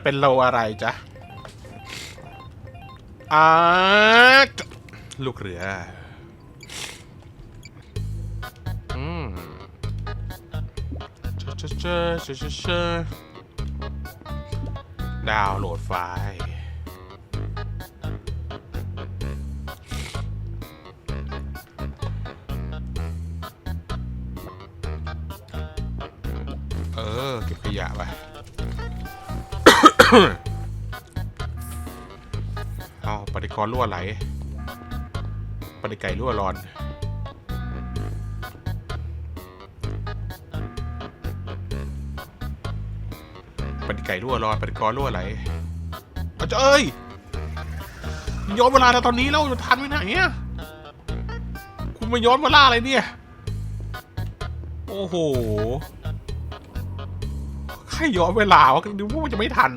จะเป็นโลอะไรจ๊ะอาลูกเรืออืมเชเชเชเชเชเชดาวน์โหลดไฟล์ เออ เก็บขยะไป เอาปฏิกรรั่วไหล ปฏิไก่รั่วร้อนปฏิไก่รั่วร้อนปฏิกรรั่วไหลเอาเจ้าเอ้ยย้อนเวลาแต่ตอนนี้แล้วจะทันไหมนะเนี่ยคุณมาย้อนเวลาอะไรเนี่ย โอ้โหใครย้อนเวลาวะดูว่ามันจะไม่ทัน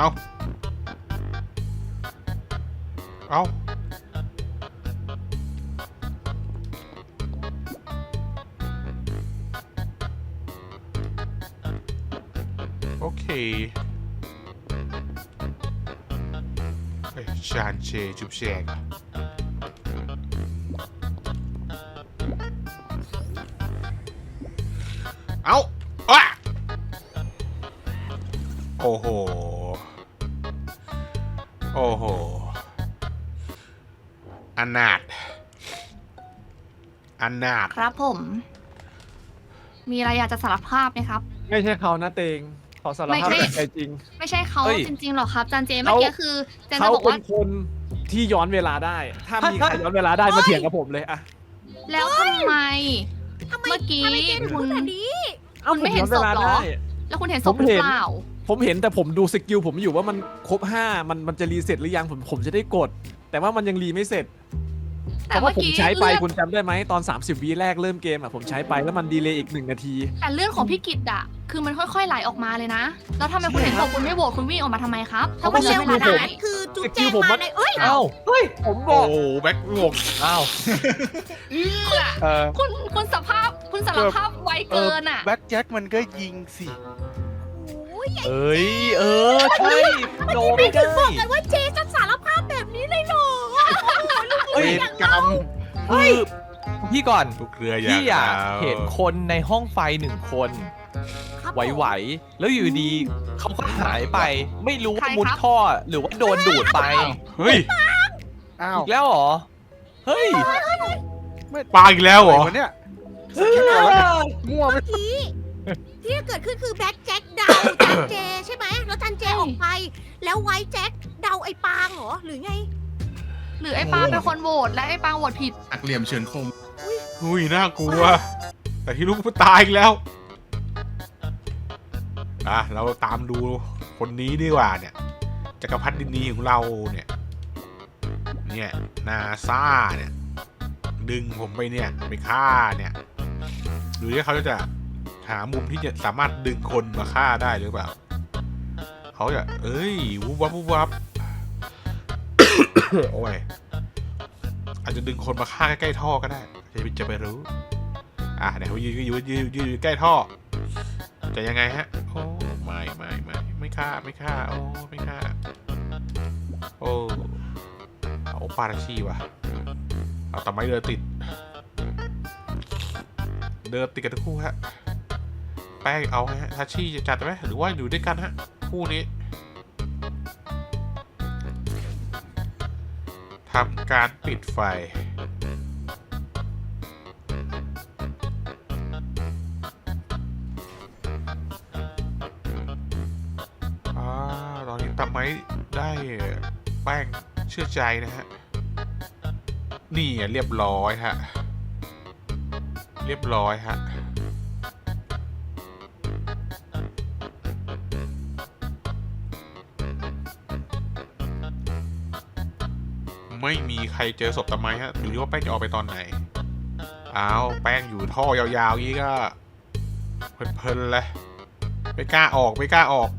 เอาเอาโอเคเอ้ยชานเชจุบแชกเอาอะโอ้โห อนาถอนาถครับผม มีอะไรอยากจะสารภาพไหมครับ ไม่ใช่เขานะเตงขอสารไม่ภาพใช่ จากใจจริง ไม่ใช่เขาเฮ้ย จริงๆหรอกครับจันเจเมื่อเขากี้คือเจนจะเขาบอกเป็ว่านคนที่ย้อนเวลาได้ ถ้ามีใครย้อนเวลาได้มาเถียงกับผมเลยอะแล้วทำไม ทำไมเมื่อกี้ทำไมเจนถึงพูดแบบนี้เอ้าคุณไม่ผเห็นย้อวลาศพเหรอได้แล้วคุณเห็นศผพมหรือเห็นเปล่า ผมเห็นแต่ผมดูสกิลผมอยู่ว่ามันครบห้ามันมันจะรีเซ็ตหรือยังผมผมจะได้กด แต่ว่ามันยังรีไม่เสร็จเพแต่ราะว่าเมื่อผมกี้ใช้ไปเลือดคุณจำได้ไหมตอน 30วิแรกเริ่มเกมอะผมใช้ไปแล้วมันดีเลย์อีกหนึ่งนาที แต่เลือดของพี่กิตอะคือมันค่อยๆไหลออกมาเลยนะ แล้วทำไมคุณเห็นศพคุณไม่โหวตคุณวิ่งออกมาทำไมครับ ถ้าเพคุณราะย้ว่าอนเวเร็ลาวกว่าได้ผมคือจุ๊บสกิแจลงผมมามันในเอ้ยเอ้าผมบโอ้อกโหแบ็คงกเอ้าเออคุณคุณสภาพคุณสารภาพไวเกินอะแบ็คแจ็คมันก็ยิงสิโอ้ยเอ้ยเออใช่โนไม่ถึได้งบอกกันว่าเจจ เอ้ยเวรกรรมคือพี่ก่อนลูกเรืออย่างพี่อยากเราเห็นคนในห้องไฟหนึ่งคน ครับไหวๆ แล้วอยู่ดีเขาก็หายไป ไม่รู้ว่าใครมุดครับท่อหรือว่าโดนดูดไปเฮ้ยอ้าวอีกแล้วเหรอ เฮ้ยปลาอีกแล้วเหรอะไวะเนี่ยสกิปก่อนแล้วกันมั่วไปเมื่อกี้ที่เกิดขึ้นคือแบ็คแจ็คเดาจันเจใช่ไหมแล้วจันเจออกไป แล้วไวท์แจ็คเดาไอ้ปางเหรอหรือไง หรือไอ้ปาเป็นคนโหวตและไอ้ปาโหวตผิดอักเหลี่ยมเชิญคม อุ้ยน่ากลัว แต่ที่ลูกมันตายอีกแล้วอะเราตามดูคนนี้ดีกว่าเนี่ยจักรพรรดินีของเราเนี่ย เนี่ยนาซาเนี่ย ดึงผมไปเนี่ยไปฆ่าเนี่ยหรือว่าเขาจะหามุมที่จะสามารถดึงคนมาฆ่าได้หรือเปล่าเขาจะเอ้ยวุบวับวุบวับ โอ้ยอาจจะดึงคนมาฆ่าใกล้ๆท่อก็ได้จะไปจะไปรู้ อะเดี๋ยวเขายืนยืนยืนยืนใกล้ท่อ จะยังไงฮะ โอ้ไม่ไม่ไม่ไม่ฆ่าไม่ฆ่าโอ้ไม่ฆ่าโอ้เอาปาราชีว่ะเอาต่ไม้เดินติด เดินติดกันทั้งคู่ฮะ แป้งเอาฮะทาชีจะจัดไหมหรือว่าอยู่ด้วยกันฮะ คู่นี้ ทำการปิดไฟ อ่าตอนนี้ตำไม้ได้แป้งเชื่อใจนะฮะ นี่อะเรียบร้อยฮะ เรียบร้อยฮะ ไม่มีใครเจอศพตำไม้ฮะอยู่ที่ว่าแป้งจะออกไปตอนไหนอ้าวแป้งอยู่ท่อยาวๆนี้ก็เพลินๆเลยไม่กล้าออกไม่กล้าออก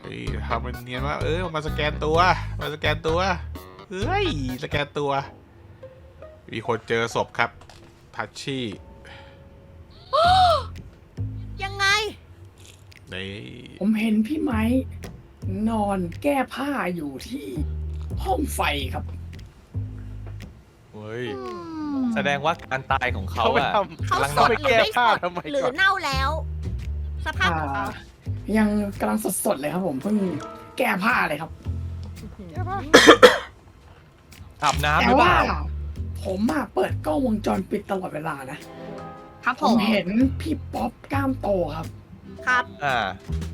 ไม่นี่ทำเป็นเนียนว่าเออมาสแกนตัว มาสแกนตัวเฮ้ยสแกนตัว มีคนเจอศพครับ ทัชชี่ยังไงนี่ผมเห็นพี่ไม้ นอนแก้ผ้าอยู่ที่ ห้องไฟครับ เฮ้ย อืมแสดงว่าการตายของเขาเขาไปอะทเขากำลังสนอดนหรือไม่แก้ผ้าสดทำไมหรือก่อนเน่าแล้ว สภาพอ่าของเขา ยังกำลังสดๆเลยครับผมเพิ่งแก้ผ้าเลยครับ อาบน้ำหแต่รือเปว่า ล่า ผมอะเปิดกล้องวงจรปิดตลอดเวลานะครับผผมมเห็นพี่ป๊อปกล้ามโตครับครับอ่า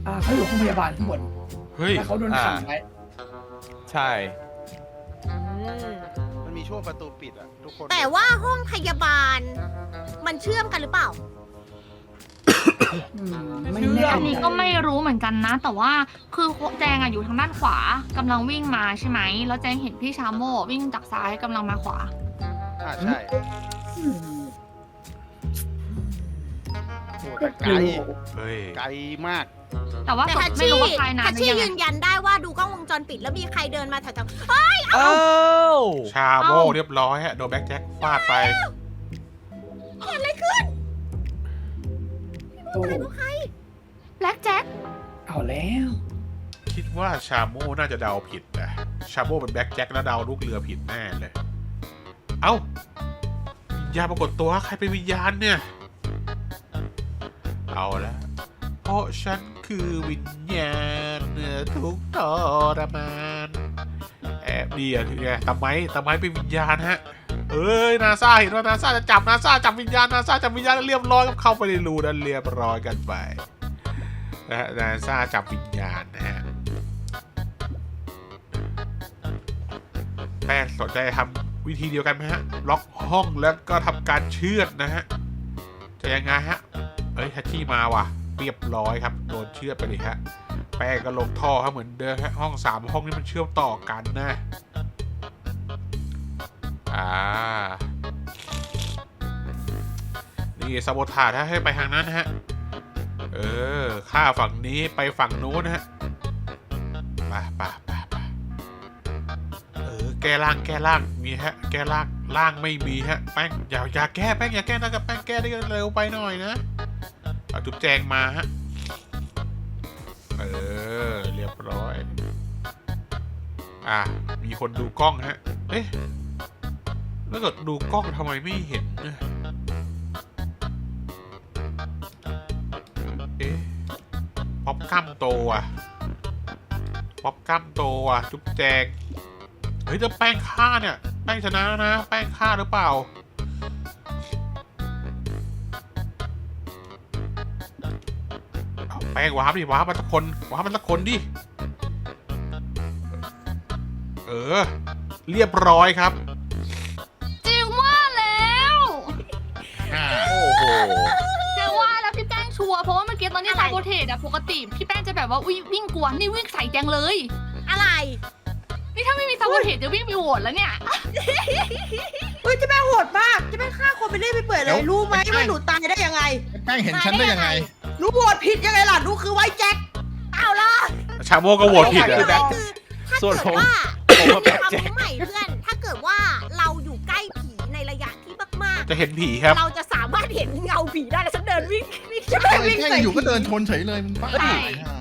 อ่าเขาอยู่ห้องพยาบาลข้างบนเฮ้ยแล้วเขาโดนขังอ่าไว้ ใช่ มันมีช่วงประตูปิดอะ ทุกคนแต่ว่าห้องพยาบาล มันเชื่อมกันหรือเปล่า อืมไม่แน่อันนี้ใจก็ไม่รู้เหมือนกันนะ แต่ว่าคือแจงอะอยู่ทางด้านขวากำลังวิ่งมาใช่ไหมแล้วแจงเห็นพี่ชาโมวิ่งจากซ้ายกำลังมาขวา อ่าใช่อืมโอ้ก็แต่ไกกลลัวเฮ้ย ไกลมาก แต่ว่าแต่ศพทัชไม่ชี่รู้ว่าใครนาทันชหรือชี่ยังยืนยันได้ว่าดูกล้องวงจรปิดแล้วมีใครเดินมาแถวๆเฮ้ยเอ้าชาโมเรียบร้อยฮะโดนแบ็คแจ็คฟาดไป เกิดอะไรขึ้นโอ้ใครก็ใครแบล็กแจ็คเอาแล้ว คิดว่าชาโมน่าจะเดาผิดนะชาโมเป็นแบ็คแจ็คแล้วเดาลูกเรือผิดแน่เลย เอ้าวิญญาณปรากฏตัวใครเป็นวิญญาณเนี่ย เอาละเพราะฉัน คือวิญญาณเหนือทุกทรมานแอบดีอะคือไงตะไม้ตะไมเป็นวิญญาณฮะเอ้ยนาซาเห็นว่านาซาจะจับนาซาจับวิญญาณนาซาจับวิญญาณแล้วเรียบร้อยก็เข้าไปในรูนั้นเรียบร้อยกันไปนะฮะนาซาจับวิญญาณนะฮะแป้งสนใจทำวิธีเดียวกันไหมฮะล็อกห้องแล้วก็ทำการเชือดนะฮะจะยังไงฮะเอ้ยแท็กซี่มาว่ะ เรียบร้อยครับโดนเชื่อดไปเลยฮะแป้งก็ลงท่อครับเหมือนเดิมฮะห้องสามห้องนี้มันเชื่อมต่อกันนะอ่านี่ซาโบทาถ้าให้ไปทางนั้นฮะเออข้าฝั่งนี้ไปฝั่งนู้นนะฮะไปไปไปไปเออแก้ล่างแก้ล่างมีฮะแก้ล่างล่างไม่มีฮะแป้งอย่าอย่าแก้แป้งอย่าแก้นะกับแป้งแก้ได้เร็วไปหน่อยนะาจุ๊บแจงมาฮะ เออ เรียบร้อย อะ มีคนดูกล้องฮะ เอ๊ะแล้วเกิดดูกล้องทำไมไม่เห็น เอ๊ะ ป๊อปกั้มโตอะ ป๊อปกั้มโตอะ จุ๊บแจง เฮ้ยจะแป้งฆ่าเนี่ย แป้งชนะนะ แป้งฆ่าหรือเปล่า แป้งวาร์ปดิวาร์ปมาสักคนวาร์ปมาสักคนดิเออ เรียบร้อยครับ จริงว่าแล้วโอ้โหจริงว่าแล้วพี่แป้งชัวร์เพราะว่าเมื่อกี้ตอนที่อะไรซาโบเทสอะปกติพี่แป้งจะแบบว่าวิ่งวิ่งกวนนี่วิ่งใส่แจงเลย อะไร นี่ถ้าไม่มีซาโบเทสจะวิ่งไปโหวตแล้วเนี่ย เฮ้ยเจะแม่โหดมากเจะแม่ฆ่าคนไปเรื่อยไปเปื่อยเลแล้ยวรู้ไหมว่าหนูตายได้ยังไง แป้งเห็นฉันได้ยังไง หนูโหวตผิดยังไงล่ะหนูคือไว้แจ็คเอาล่ะชาโมก็โหวตผิดคือะแบ็คคือถ้าส่วนเกิผดมว่าผมว่าแบ็คความแจ็ครู้ใหม่เพื่อน ถ้าเกิดว่าเราอยู่ใกล้ผีในระยะที่มากจะเห็นผีครับ ๆ เราจะสามารถเห็นเงาผีได้แล้วฉันเดินวิ่งวิ่งเจะแม่วิ่งแค่ใส่อยู่ก็ผีเดินชนเฉยเลยมันบ้าใช่อ่า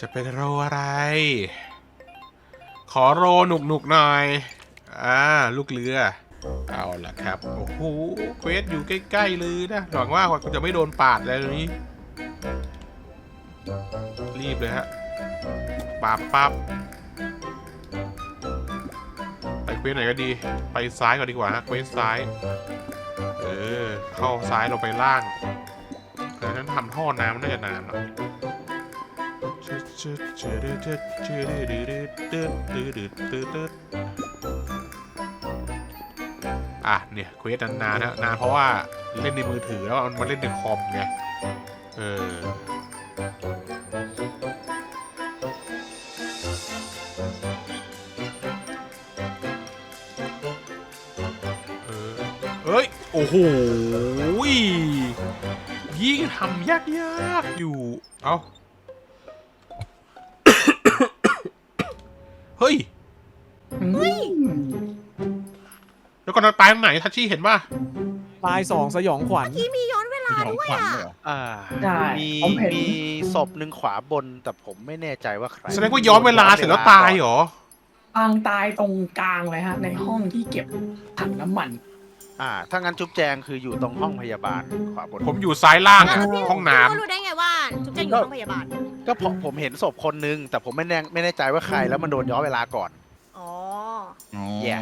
จะเป็นโรอะไร ขอโรหนุกหนุกๆหน่อย อ่า ลูกเรือ เอาละครับ โอ้โหเควสอยู่ใกล้ๆเลยนะหวังว่าคุณจะไม่โดนปาดอะไรตรงนี้ รีบเลยฮะปาบปั๊บไปเควสไหนก็ดี ไปซ้ายก่อนดีกว่าฮะเควสซ้าย เออ เข้าซ้ายลงไปล่างแต่นั้นทำท่อน้ำน่าจะนานหน่อย อะเนี่ยเควสนานๆนะนานเพราะว่าเล่นในมือถือแล้วมันเล่นในคอมไงเออเออเอ้ย โอ้โห ยิ่งทำยากๆ อยู่ เอาเฮ้ย เฮ้ย แล้วก่อนนั้นตายตรงไหนทัชชี่เห็นป่ะตายสองสยองขวัญ ที่มีย้อนเวลาของด้วยขวัญอะเลยเหรออ่าได้มีผมเห็น มีศพหนึ่งขวาบนแต่ผมไม่แน่ใจว่าใครแสดงว่าย้อนเวลาเสร็จแล้วตายเหรอปางตายตรงกลางเลยฮะ ในห้องที่เก็บถังน้ำมัน อ่า ถ้างั้นจุ๊บแจงคืออยู่ตรงห้องพยาบาลขวาบนผมอยู่ซ้ายล่างแล้วพี่ห้องน้พี่รู้ได้ไงว่าจุ๊บแจงอยู่โรงพยาบาล ก็ผมผมเห็นศพคนนึงแต่ผมไม่แน่ไม่แน่ใจว่าใครแล้วมันโดนย้อนเวลาก่อนอ๋อ อ๋อแย่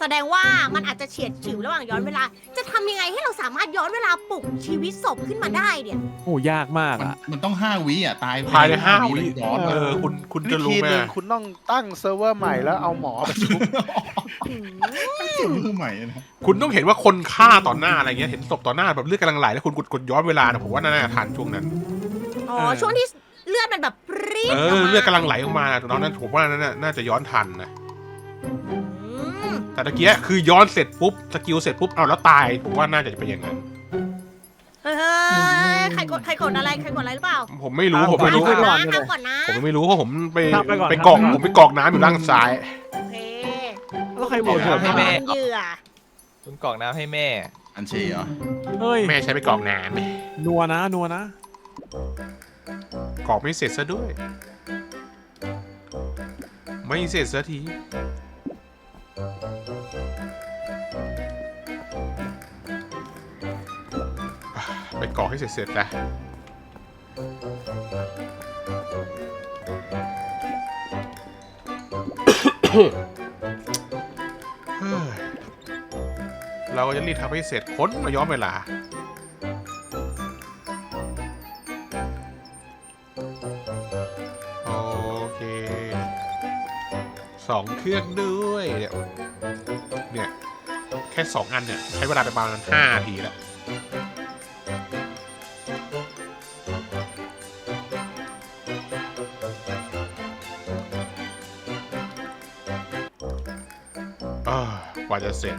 แสดงว่ามันอาจจะเฉียดฉิวระหว่างย้อนเวลา จะทำยังไงให้เราสามารถย้อนเวลาปลุกชีวิตศพขึ้นมาได้เนี่ย โอ้ยากมากมันอะ มันต้องห้าวิอะ ตายำภายในห้าวิย้อนเออคุณคุณวิจะรู้ธีไหมหนึ่งคุณต้องตั้งเซิร์ฟเวอร์ใหม่แล้วเอาหมอไปชุบสูมือใหม่นะคุณต้องเห็นว่าคนฆ่าต่อหน้าอะไรเงี้ยเห็นศพต่อหน้าแบบเลือดกำลังไหลแล้วคุณกดกดย้อนเวลานะผมว่าน่าจะทันช่วงนั้น อ๋อ เออ ช่วงที่เลือดมันแบบปรี๊ดเออออกมาเลือดกำลังไหลออกมาตอนนั้นผมว่าน่าน่าจะย้อนทันนะอืม แต่ตะเกียคือย้อนเสร็จปุ๊บสกิลเสร็จปุ๊บเอาแล้วตายผมว่าน่าจะเป็นอย่างนั้นเฮ้ยใครกดใครกดอะไรใครกดอะไรหรือเปล่าผมไม่รู้ผมไม่รู้ไปก่อนทำก่อนนะผมไม่รู้เพราะผมไปครับไปก่อน ไปกรอกครับผมไปกรอกน้ำอยู่ด้านซ้าย โอเคแล้วใครโหวตเดี๋ยวผมให้แม่เป็นเหยื่อคุณกรอกน้ำให้แม่ อันเชีเหรอเฮ้ยแม่ใช้ไปกรอกน้นัวนะนัวนะำกรอกไม่เสร็จซะด้วย ไม่เสร็จสักทีอะ ไปก่อกให้เสร็จๆนะเฮ้ยเราก็จะรีบทำให้เสร็จค้นมาย้อนเวลา สองเครื่องด้วยเนี่ยเนี่ยแค่สองอันเนี่ยใช้เวลาไปประมาณห้านาทีแล้วอ่ากว่าจะเสร็จ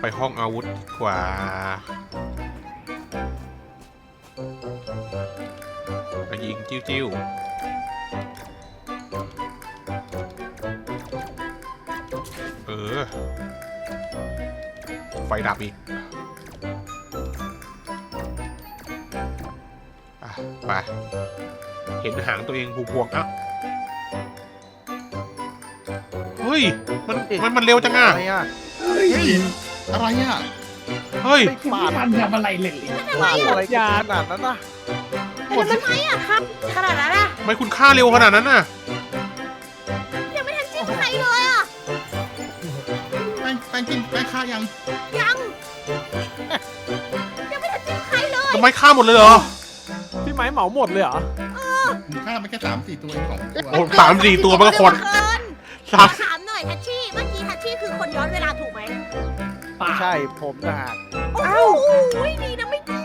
ไปห้องอาวุธกว่า ยิงจิ้วจิ้วเออ ไฟดับอีกอะไป เห็นหางตัวเองผูพวงๆอะเฮ้ย มัน มัน มันเร็วจังอะ อะไรอะเฮ้ยอะไรอะ เฮ้ยยังไม่ทันทำอะไรเลยปาดอะไรกันขนาดนั้นนะ แต่มันไม่อะครับ ขนาดนั้นอะทำไมคุณฆ่าเร็วขนาดนั้นน่ะ ยังไม่ทันจิ้มใครเลยอะแป้งแป้งกินแป้งข้าวยังยัง ยังไม่ทันจิ้มใครเลย ทำไมฆ่าหมดเลยเหรอพี่ไม้เหมาหมดเลยเหรอ ผมฆ่าไปแค่สามสี่ตัวเองของตัวโอ้สามสี่ตัวมันก็คนเกินสามถามหน่อยทัชชี่ เมื่อกี้ทัชชี่คือคนย้อนเวลาถูกไหมป่าใช่ผมนะฮะโอ้โหดีนะไม่จิ้